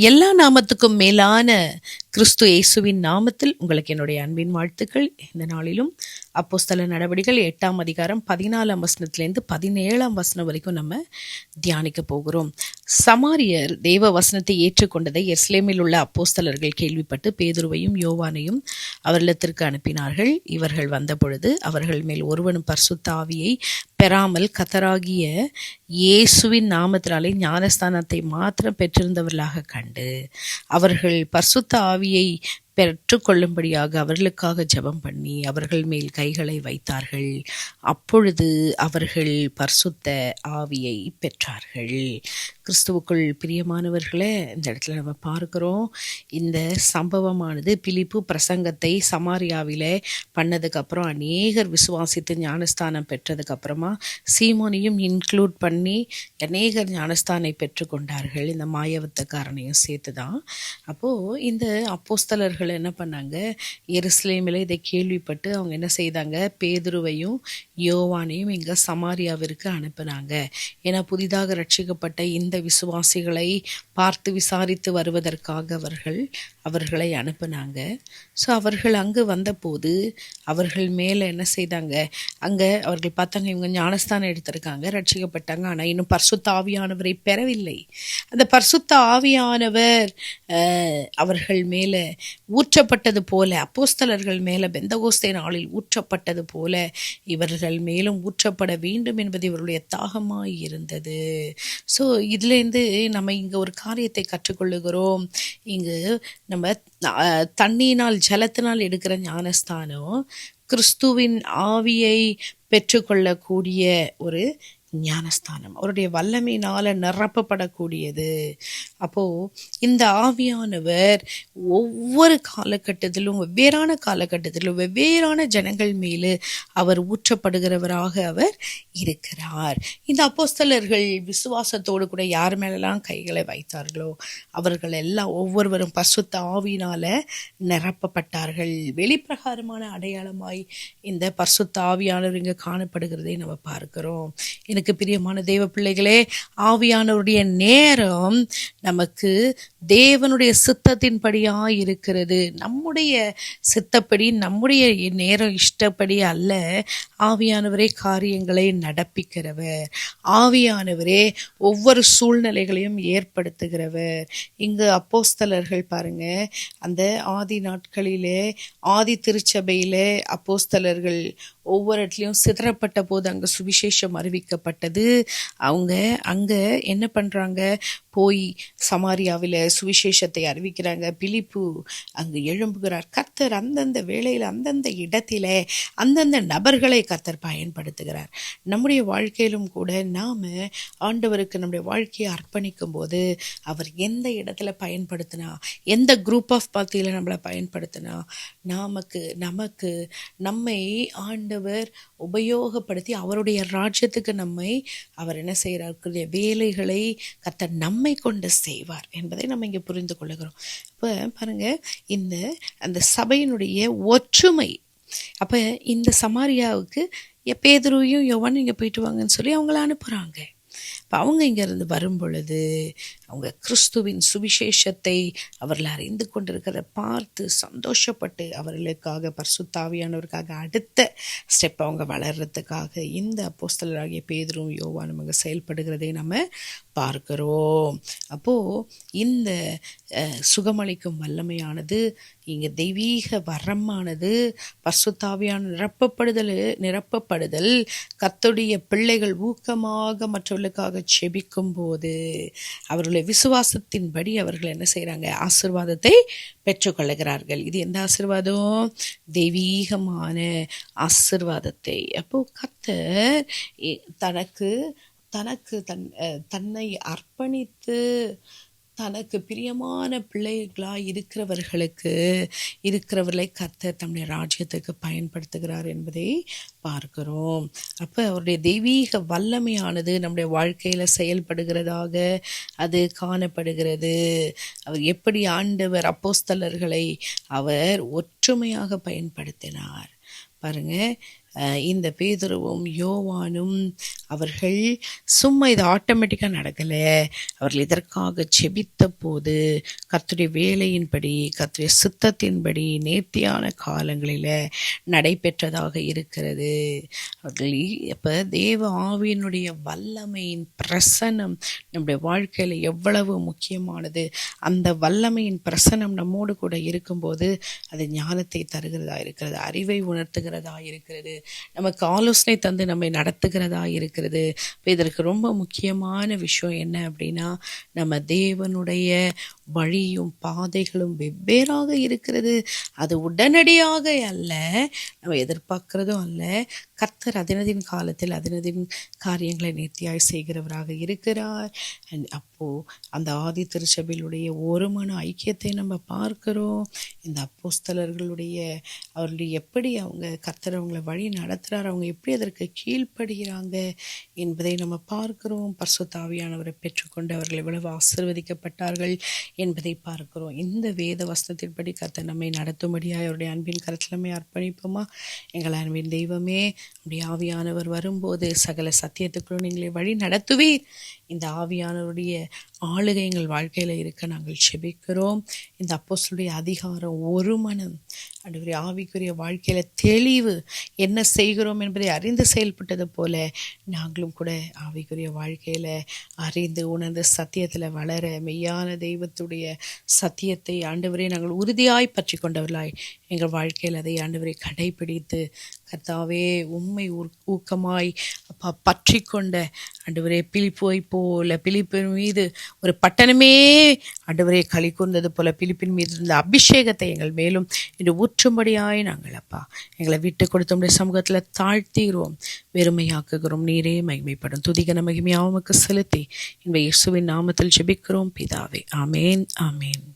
எல்லா நாமத்துக்கும் மேலான கிறிஸ்து இயேசுவின் நாமத்தில் உங்களுக்கு என்னுடைய அன்பின் வாழ்த்துக்கள். இந்த நாளிலும் அப்போஸ்தல நடவடிக்கைகள் எட்டாம் அதிகாரம் பதினாலாம் வசனத்திலேருந்து பதினேழாம் வசனம் வரைக்கும் நம்ம தியானிக்க போகிறோம். சமாரியர் தேவ வசனத்தை ஏற்றுக்கொண்டதை எஸ்லேமில் உள்ள அப்போஸ்தலர்கள் கேள்விப்பட்டு பேதுருவையும் யோவானையும் அவர்களிடத்திற்கு அனுப்பினார்கள். இவர்கள் வந்தபொழுது அவர்கள் மேல் ஒருவனும் பர்சுத்தாவியை பெறாமல் கத்தராகிய இயேசுவின் நாமத்தினாலே ஞானஸ்தானத்தை மாத்திரம் பெற்றிருந்தவர்களாக கண்டு அவர்கள் பர்சுத்த ஆவி ஆவியை பெற்றுக்கொள்ளும்படியாக அவர்களுக்காக ஜெபம் பண்ணி அவர்கள் மேல் கைகளை வைத்தார்கள். அப்பொழுது அவர்கள் பரிசுத்த ஆவியை பெற்றார்கள். கிறிஸ்துவுக்குள் பிரியமானவர்களே இந்த இடத்துல நம்ம பார்க்குறோம். இந்த சம்பவமானது பிலிப்பு பிரசங்கத்தை சமாரியாவில் பண்ணதுக்கப்புறம் அநேகர் விசுவாசித்து ஞானஸ்தானம் பெற்றதுக்கப்புறமா சீமோனையும் இன்க்ளூட் பண்ணி அநேகர் ஞானஸ்தானை பெற்றுக்கொண்டார்கள். இந்த மாயவத்தக்காரனையும் சேர்த்து தான் அப்போது இந்த அப்போஸ்தலர்கள் என்ன பண்ணாங்க? எருசலேமில் இதை கேள்விப்பட்டு அவங்க என்ன செய்தாங்க? பேதுருவையும் யோவானையும் இங்கே சமாரியாவிற்கு அனுப்புனாங்க. ஏன்னா புதிதாக ரட்சிக்கப்பட்ட இந்த விசுவாசிகளை பார்த்து விசாரித்து வருவதற்காக அவர்கள் அவர்களை அனுப்புனாங்க. ஸோ அவர்கள் அங்கு வந்தபோது அவர்கள் மேலே என்ன செய்தாங்க? அங்கே அவர்கள் பார்த்தாங்க இவங்க ஞானஸ்தானம் எடுத்திருக்காங்க ரட்சிக்கப்பட்டாங்க. ஆனால் இன்னும் பர்சுத்த ஆவியானவரை பெறவில்லை. அந்த பர்சுத்த ஆவியானவர் அவர்கள் மேலே ஊற்றப்பட்டது போல அப்போஸ்தலர்கள் மேலே பெந்தகோஸ்தே நாளில் ஊற்றப்பட்டது போல இவர்கள் மேலும் ஊற்றப்பட வேண்டும் என்பது இவருடைய தாகமாக இருந்தது. ஸோ இதுலேருந்து நம்ம இங்கே ஒரு காரியத்தை கற்றுக்கொள்ளுகிறோம். இங்கு நம்ம தண்ணியினால் ஜலத்தினால் எடுக்கிற ஞானஸ்தானம் கிறிஸ்துவின் ஆவியை பெற்றுக்கொள்ளக்கூடிய ஒரு ஞானஸ்தானம். அவருடைய வல்லமையினால் நிரப்பப்படக்கூடியது. அப்போது இந்த ஆவியானவர் ஒவ்வொரு காலகட்டத்திலும் வெவ்வேறான காலகட்டத்திலும் வெவ்வேறான ஜனங்கள் மேலே அவர் ஊற்றப்படுகிறவராக அவர் இருக்கிறார். இந்த அப்போஸ்தலர்கள் விசுவாசத்தோடு கூட யார் மேலெல்லாம் கைகளை வைத்தார்களோ அவர்கள் எல்லாம் ஒவ்வொருவரும் பசுத்த ஆவியினால் நிரப்பப்பட்டார்கள். வெளிப்பிரகாரமான அடையாளமாய் இந்த பர்சுத்த ஆவியானவர் இங்கே காணப்படுகிறதை நம்ம பார்க்கிறோம். எனக்கு பிரியமான தெய்வ பிள்ளைகளே ஆவியானவருடைய நேரம் நமக்கு தேவனுடைய சித்தத்தின்படியாக இருக்கிறது நம்முடைய சித்தப்படி நம்முடைய நேரம் இஷ்டப்படி அல்ல ஆவியானவரே காரியங்களை நடப்பிக்கிறவர். ஆவியானவரே ஒவ்வொரு சூழ்நிலைகளையும் ஏற்படுத்துகிறவர். இங்கு அப்போஸ்தலர்கள் பாருங்க அந்த ஆதி நாட்களிலே ஆதி திருச்சபையிலே அப்போஸ்தலர்கள் ஒவ்வொரு இடத்துலையும் சிதறப்பட்ட போது அங்கே சுவிசேஷம் அறிவிக்கப்பட்டது. அவங்க அங்கே என்ன பண்ணுறாங்க போய் சமாரியாவில் சுவிசேஷத்தை அறிவிக்கிறாங்க. பிலிப்பு அங்கு எழும்புகிறார். கர்த்தர் அந்தந்த வேளையில் அந்தந்த இடத்தில் அந்தந்த நபர்களை கர்த்தர் பயன்படுத்துகிறார். நம்முடைய வாழ்க்கையிலும் கூட நாம் ஆண்டவருக்கு நம்முடைய வாழ்க்கையை அர்ப்பணிக்கும் போது அவர் எந்த இடத்துல பயன்படுத்தினா எந்த குரூப் ஆஃப் பார்த்தியில் நம்மளை பயன்படுத்தினா நமக்கு நமக்கு நம்மை ஆண்டு ஆண்டவர் உபயோகப்படுத்தி அவருடைய ராஜ்யத்துக்கு நம்மை அவர் என்ன செய்கிறார்? வேலைகளை கத்த நம்மை கொண்டு செய்வார் என்பதை நம்ம இங்கே புரிந்து கொள்ளுகிறோம். இப்போ பாருங்க இந்த அந்த சபையினுடைய ஒற்றுமை அப்போ இந்த சமாரியாவுக்கு எ- பேதுருவையும் யோவானும் இங்கே போயிட்டு வாங்கன்னு சொல்லி அவங்கள அனுப்புகிறாங்க இப்போ அவங்க இங்கேருந்து வரும் பொழுது அவங்க கிறிஸ்துவின் சுவிசேஷத்தை அவர்கள் அறிந்து கொண்டிருக்கிறத பார்த்து சந்தோஷப்பட்டு அவர்களுக்காக பர்சுத்தாவியானவருக்காக அடுத்த ஸ்டெப் அவங்க வளர்றதுக்காக இந்த அப்போஸ்தலராகிய பேதரும் யோவானும் அங்கே செயல்படுகிறதை நம்ம பார்க்கிறோம். அப்போது இந்த சுகமளிக்கும் வல்லமையானது இங்கே தெய்வீக வரமானது பர்சுத்தாவியான நிரப்பப்படுதல் நிரப்பப்படுதல் கத்துடைய பிள்ளைகள் ஊக்கமாக மற்றவர்களுக்காக செபிக்கும் போது அவர்களுடைய விசுவாசத்தின்படி அவர்கள் என்ன செய்கிறாங்க ஆசிர்வாதத்தை பெற்றுக்கொள்கிறார்கள் இது எந்த ஆசிர்வாதம்? தெய்வீகமான ஆசிர்வாதத்தை. அப்போ கத்தர் இ- தனக்கு தனக்கு தன் தன்னை அர்ப்பணித்து தனக்கு பிரியமான பிள்ளைகளாக இருக்கிறவர்களுக்கு இருக்கிறவர்களை கர்த்தர் தம்முடைய ராஜ்யத்துக்கு பயன்படுத்துகிறார் என்பதை பார்க்கிறோம். அப்போ அவருடைய தெய்வீக வல்லமையானது நம்முடைய வாழ்க்கையில் செயல்படுகிறதாக அது காணப்படுகிறது. அவர் எப்படி ஆண்டவர் அப்போஸ்தலர்களை அவர் ஒற்றுமையாக பயன்படுத்தினார். பாருங்க இந்த பேதுருவும் யோவானும் அவர்கள் சும்மா இது ஆட்டோமேட்டிக்காக நடக்கலை. அவர்கள் இதற்காக செபித்த போது கத்துடைய வேலையின்படி கத்துடைய சித்தத்தின்படி நேர்த்தியான காலங்களில் நடைபெற்றதாக இருக்கிறது. அவர்கள் இப்போ தேவ ஆவியினுடைய வல்லமையின் பிரசனம் நம்முடைய வாழ்க்கையில் எவ்வளவு முக்கியமானது அந்த வல்லமையின் பிரசனம் நம்மோடு கூட இருக்கும்போது அது ஞானத்தை தருகிறதா இருக்கிறது அறிவை உணர்த்துகிறதா இருக்கிறது நமக்கு ஆலோசனை தந்து நம்மை நடத்துகிறதா இருக்கிறது. இருக்கிறது. இப்போ இதற்கு ரொம்ப முக்கியமான விஷயம் என்ன அப்படின்னா நம்ம தேவனுடைய வழியும் பாதைகளும் வெவ்வேறாக இருக்கிறது. அது உடனடியாக அல்ல நம்ம எதிர்பார்க்கிறதும் அல்ல. கர்த்தர் அதினதின் காலத்தில் அதினதின் காரியங்களை நேர்த்தியாய் செய்கிறவராக இருக்கிறார். அண்ட் அப்போது அந்த ஆதி திருச்சபையிலுடைய ஒரு மன ஐக்கியத்தை நம்ம பார்க்கிறோம். இந்த அப்போஸ்தலர்களுடைய அவர்களுடைய எப்படி அவங்க கர்த்தர் அவங்கள வழி நடத்துகிறார் அவங்க எப்படி அதற்கு கீழ்ப்படுகிறாங்க என்பதை நம்ம பார்க்கிறோம். பர்சுத்தாவியானவரை பெற்றுக்கொண்டு அவர்கள் எவ்வளவு ஆசிர்வதிக்கப்பட்டார்கள் என்பதை பார்க்கிறோம். இந்த வேத வசனத்தின்படி கத்தை நம்மை நடத்தும்படியாக அவருடைய அன்பின் கருத்திலமே அர்ப்பணிப்போமா? எங்கள் அன்பின் தெய்வமே அப்படி ஆவியானவர் வரும்போது சகல சத்தியத்துக்குள்ள நீங்களை வழி நடத்துவீர் இந்த ஆவியானவருடைய ஆளுகை எங்கள் வாழ்க்கையில் இருக்க நாங்கள் செபிக்கிறோம். இந்த அப்போஸ்தலருடைய அதிகாரம் ஒரு மனம். ஆண்டவரே ஆவிக்குரிய வாழ்க்கையில் தெளிவு என்ன செய்கிறோம் என்பதை அறிந்து செயல்பட்டது போல நாங்களும் கூட ஆவிக்குரிய வாழ்க்கையில் அறிந்து உணர்ந்து சத்தியத்தில் வளர மெய்யான தெய்வத்துடைய சத்தியத்தை ஆண்டவரே நாங்கள் உறுதியாய் பற்றி கொண்டவர்களாய் எங்கள் வாழ்க்கையில் அதை ஆண்டவரை கடைபிடித்து கர்த்தாவே உண்மை ஊக்கமாய் அப்பா பற்றி கொண்ட ஆண்டவரே பிலிப்போய் போல பிலிப்பின் மீது ஒரு பட்டணமே ஆண்டவரே களி கூர்ந்தது போல பிலிப்பின் மீது இருந்த அபிஷேகத்தை எங்கள் மேலும் இன்று ஊற்றும்படியாய் நாங்கள் அப்பா. எங்களை விட்டு கொடுத்த சமூகத்தில் தாழ்த்துகிறோம். வெறுமையாக்குகிறோம். நீரே மகிமைப்படும். துதிகன மகிமையாவுக்கு செலுத்தி இந்த இயேசுவின் நாமத்தில் ஜெபிக்கிறோம். பிதாவே ஆமேன் ஆமேன்.